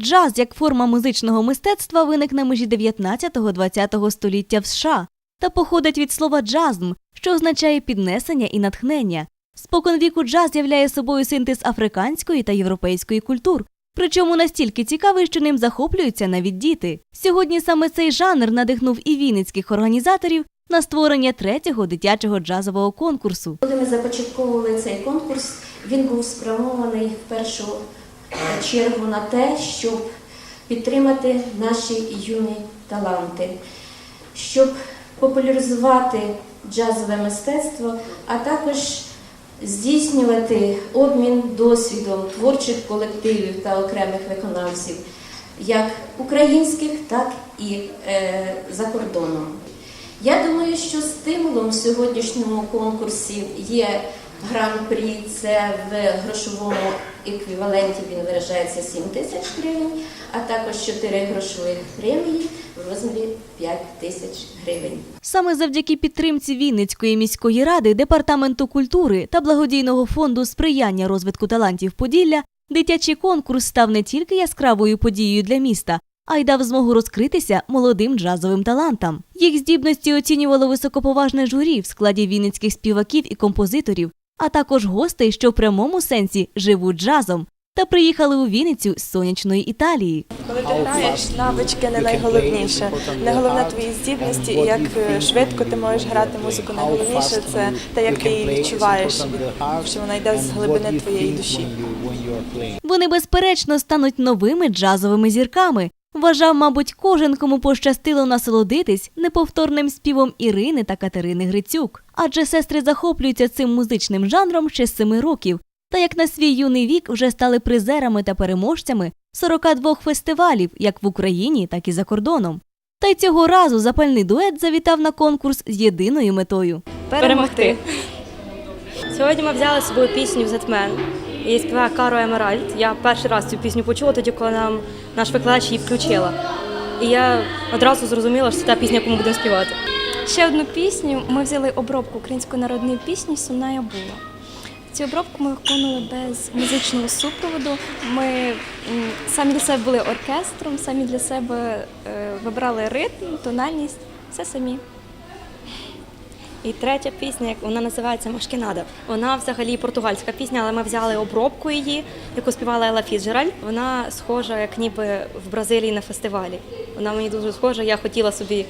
Джаз як форма музичного мистецтва виник на межі 19-20 століття в США та походить від слова джазм, що означає піднесення і натхнення. Споконвіку джаз являє собою синтез африканської та європейської культур, причому настільки цікавий, що ним захоплюються навіть діти. Сьогодні саме цей жанр надихнув і вінницьких організаторів на створення третього дитячого джазового конкурсу. Коли ми започатковували цей конкурс, він був спрямований в першу чергу на те, щоб підтримати наші юні таланти, щоб популяризувати джазове мистецтво, а також здійснювати обмін досвідом творчих колективів та окремих виконавців, як українських, так і е, за кордоном. Я думаю, що стимулом в сьогоднішньому конкурсі є гран-прі, це в грошовому еквіваленті він виражається 7 тисяч гривень, а також 4 грошових премії в розмірі 5 тисяч гривень. Саме завдяки підтримці Вінницької міської ради, департаменту культури та благодійного фонду сприяння розвитку талантів Поділля дитячий конкурс став не тільки яскравою подією для міста, а й дав змогу розкритися молодим джазовим талантам. Їх здібності оцінювало високоповажне журі в складі вінницьких співаків і композиторів, а також гостей, що в прямому сенсі живуть джазом, та приїхали у Вінницю з сонячної Італії. Коли ти граєш, навички не найголовніше. Не головне твої здібності і як е, швидко ти можеш грати музику. Найголовніше це те, як ти її відчуваєш, що вона йде з глибини твоєї душі. Вони безперечно стануть новими джазовими зірками. Вважав, мабуть, кожен, кому пощастило насолодитись неповторним співом Ірини та Катерини Грицюк. Адже сестри захоплюються цим музичним жанром ще з семи років, та як на свій юний вік вже стали призерами та переможцями 42 фестивалів, як в Україні, так і за кордоном. Та й цього разу запальний дует завітав на конкурс з єдиною метою. перемогти. Сьогодні ми взяли з собою пісню «Зетмен». Її співає Каро Емеральд. Я перший раз цю пісню почула тоді, коли нам наш викладач її включила. І я одразу зрозуміла, що це та пісня, яку ми будемо співати. Ще одну пісню. Ми взяли обробку української народної пісні Сумна я була. Цю обробку ми виконували без музичного супроводу. Ми самі для себе були оркестром, самі для себе е, вибрали ритм, тональність, все самі. І третя пісня, вона називається Машкінада. Вона взагалі португальська пісня, але ми взяли обробку її, яку співала Елла Фіцджеральд. Вона схожа, як ніби в Бразилії на фестивалі. Вона мені дуже схожа. Я хотіла собі,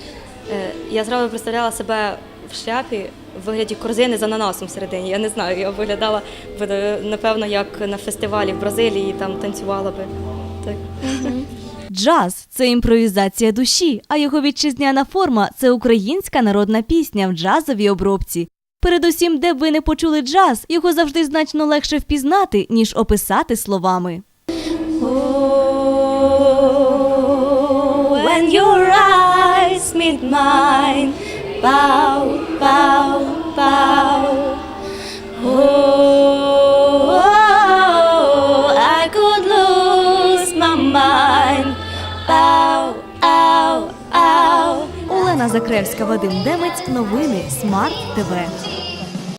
е, я зразу представляла себе в шляпі в вигляді корзини з ананасом всередині. Я не знаю, я виглядала напевно, як на фестивалі в Бразилії, там танцювала би. Так. Джаз це імпровізація душі, а його вітчизняна форма це українська народна пісня в джазовій обробці. Передусім, де б ви не почули джаз, його завжди значно легше впізнати, ніж описати словами. When your eyes meet mine, bow, bow, bow. Oh, ow. Закревська, Вадим Демець. Новини Смарт ТВ.